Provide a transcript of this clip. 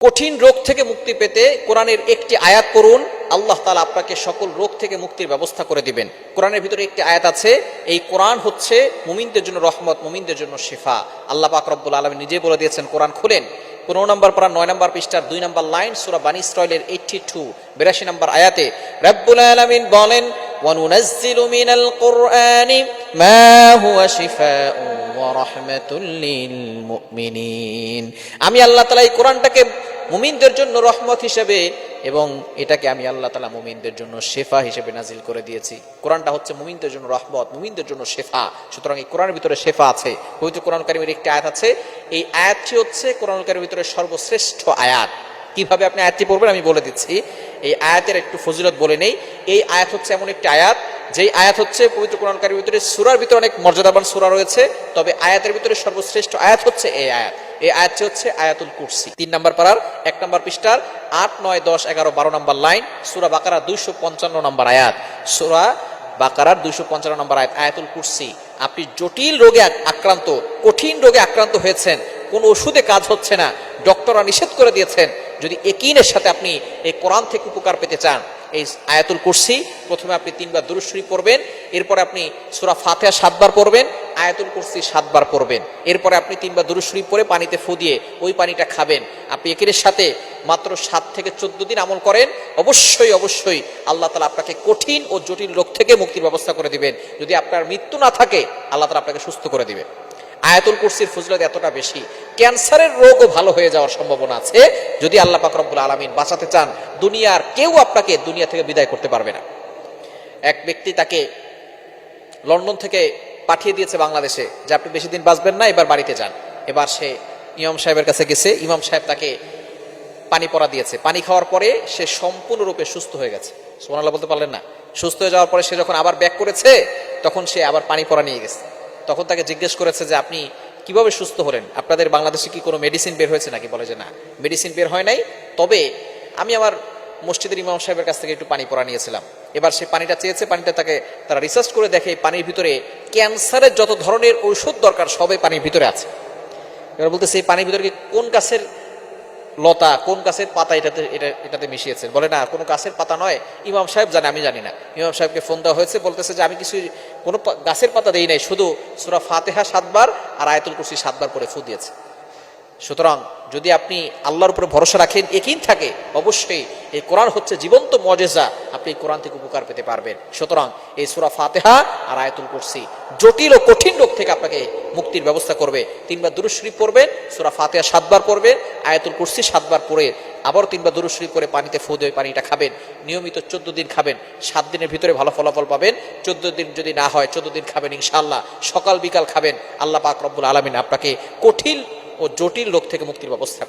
কঠিন রোগ থেকে মুক্তি পেতে কোরআনের একটি আয়াত পড়ুন আল্লাহ তালা আপনাকে সকল রোগ থেকে মুক্তির ব্যবস্থা করে দিবেন কোরআনের ভিতরে একটি আয়াত আছে এই কোরআন হচ্ছে মুমিনদের জন্য রহমত মুমিনদের জন্য শেফা আল্লাহ পাক রব্বুল আলমী নিজে বলে দিয়েছেন কোরআন খুলেন পনেরো নম্বর পড়া নয় নম্বর পৃষ্ঠার দুই নম্বর লাইন সুরা বানি ইসরায়েলের এইটটি টু বিরাশি নম্বর আয়াতে রব্বুল আলমিন বলেন وننزل من القرآن ما هو شفاء ورحمة للمؤمنين আমি আল্লাহ তালা এই কোরআনটাকে মুমিনদের জন্য রহমত হিসেবে এবং এটাকে আমি আল্লাহ তালা মুমিনদের জন্য শেফা হিসেবে নাজিল করে দিয়েছি। কোরআনটা হচ্ছে মুমিনদের জন্য রহমত, মুমিনদের জন্য শেফা। সুতরাং এই কোরআনের ভিতরে শেফা আছে। পবিত্র কোরআন কারিমের একটি আয়াত আছে। এই আয়াতটি হচ্ছে কোরআন কারিমের ভিতরে সর্বশ্রেষ্ঠ আয়াত। কীভাবে আপনি আয়াতটি পড়বেন আমি বলে দিচ্ছি। এই আয়াতের একটু ফজিলত বলে নেই। এই আয়াত হচ্ছে এমন একটি আয়াত, যেই আয়াত হচ্ছে পবিত্র কোরআনকারীর ভিতরে সুরার ভিতরে অনেক মর্যাদাবান সুরা রয়েছে। তবে আয়াতের ভিতরে সর্বশ্রেষ্ঠ আয়াত হচ্ছে এই আয়াত। এই আয়াতটি হচ্ছে আয়াতুল কুরসি। তিন নম্বর পাড়ার এক নম্বর পৃষ্ঠার, আট, নয়, দশ, এগারো, বারো নম্বর লাইন, সুরা বাকারা দুইশো পঞ্চান্ন নম্বর আয়াত। সুরা বাকারার দুইশো পঞ্চান্ন নম্বর আয়াত, আয়াতুল কুরসি। আপনি জটিল রোগে আক্রান্ত, কঠিন রোগে আক্রান্ত হয়েছেন, কোন ওষুধে কাজ হচ্ছে না, ডক্টররা নিষেধ করে দিয়েছেন, যদি একিনের সাথে আপনি এই কোরআন থেকে উপকার পেতে চান, এই আয়াতুল কুরসি, প্রথমে আপনি তিনবার দুরুশ্রী পড়বেন, এরপরে আপনি সুরা ফাতেহা সাতবার পড়বেন আয়াতুল কুরসি সাতবার পড়বেন। এরপরে আপনি তিনবার দুরুশ্রী পরে পানিতে ফু দিয়ে ওই পানিটা খাবেন। আপনি একিনের সাথে মাত্র সাত থেকে চোদ্দ দিন আমল করেন, অবশ্যই অবশ্যই আল্লাহ তালা আপনাকে কঠিন ও জটিল রোগ থেকে মুক্তির ব্যবস্থা করে দিবেন। যদি আপনার মৃত্যু না থাকে, আল্লাহ তালা আপনাকে সুস্থ করে দিবেন। আয়াতুল কুরসির ফজিলত এতটা বেশি, ক্যান্সারের রোগও ভালো হয়ে যাওয়ার সম্ভাবনা আছে। যদি আল্লাহ পাক রব্বুল আলমিন বাঁচাতে চান, দুনিয়ার কেউ আপনাকে দুনিয়া থেকে বিদায় করতে পারবে না। এক ব্যক্তি তাকে লন্ডন থেকে পাঠিয়ে দিয়েছে বাংলাদেশে যে আপনি বেশি দিন বাঁচবেন না, এবার বাড়িতে যান। এবার সে ইমাম সাহেবের কাছে গেছে, ইমাম সাহেব তাকে পানি পরা দিয়েছে। পানি খাওয়ার পরে সে সম্পূর্ণরূপে সুস্থ হয়ে গেছে। সোমানাল্লাহ বলতে পারলেন না। সুস্থ হয়ে যাওয়ার পরে সে যখন আবার ব্যাক করেছে, তখন সে আবার পানি পরা নিয়ে গেছে। তখন তাকে জিজ্ঞেস করেছে যে, আপনি কীভাবে সুস্থ হলেন? আপনাদের বাংলাদেশে কি কোনো মেডিসিন বের হয়েছে নাকি? বলে যে, না মেডিসিন বের হয় নাই। তবে আমি আমার মসজিদের ইমাম সাহেবের কাছ থেকে একটু পানি পরা নিয়েছিলাম। এবার সে পানিটা চেয়েছে, পানিটা তাকে তারা রিসার্চ করে দেখে পানির ভিতরে ক্যান্সারের যত ধরনের ঔষধ দরকার, সবই পানির ভিতরে আছে। এবার বলতে সেই পানির ভিতরে কোন গাছের লতা, কোন গাছের পাতা এটাতে, এটা, এটাতে মিশিয়েছেন বলে, না, কোনো গাছের পাতা নয়। ইমাম সাহেব জানে, আমি জানি না। ইমাম সাহেবকে ফোন দেওয়া হয়েছে, বলতেছে যে, আমি কিছু কোনো গাছের পাতা দেই নাই, শুধু সুরা ফাতেহা সাতবার আর আয়তুল কুরসি সাতবার করে ফু দিয়েছে। সুতরাং যদি আপনি আল্লাহর উপরে ভরসা রাখেন একিন থাকে, অবশ্যই এই কোরআন হচ্ছে জীবন্ত মজেজা, আপনি এই কোরআন থেকে উপকার পেতে পারবেন। সুতরাং এই সুরা ফাতেহা আর আয়াতুল কুরসি জটিল ও কঠিন রোগ থেকে আপনাকে মুক্তির ব্যবস্থা করবে। তিনবার দুরুশ্রী পড়বেন, সুরা ফাতেহা সাতবার পড়বেন, আয়াতুল কুরসি সাতবার পড়ে আবার তিনবার দুরুশ্রী করে পানিতে ফু দিয়ে পানিটা খাবেন। নিয়মিত চোদ্দ দিন খাবেন, সাত দিনের ভিতরে ভালো ফলাফল পাবেন। চোদ্দ দিন যদি না হয়, চোদ্দ দিন খাবেন ইনশাআল্লাহ। সকাল বিকাল খাবেন, আল্লাহ পাক রব্বুল আলমিন আপনাকে কঠিন ও জটিল রোগ থেকে মুক্তির ব্যবস্থা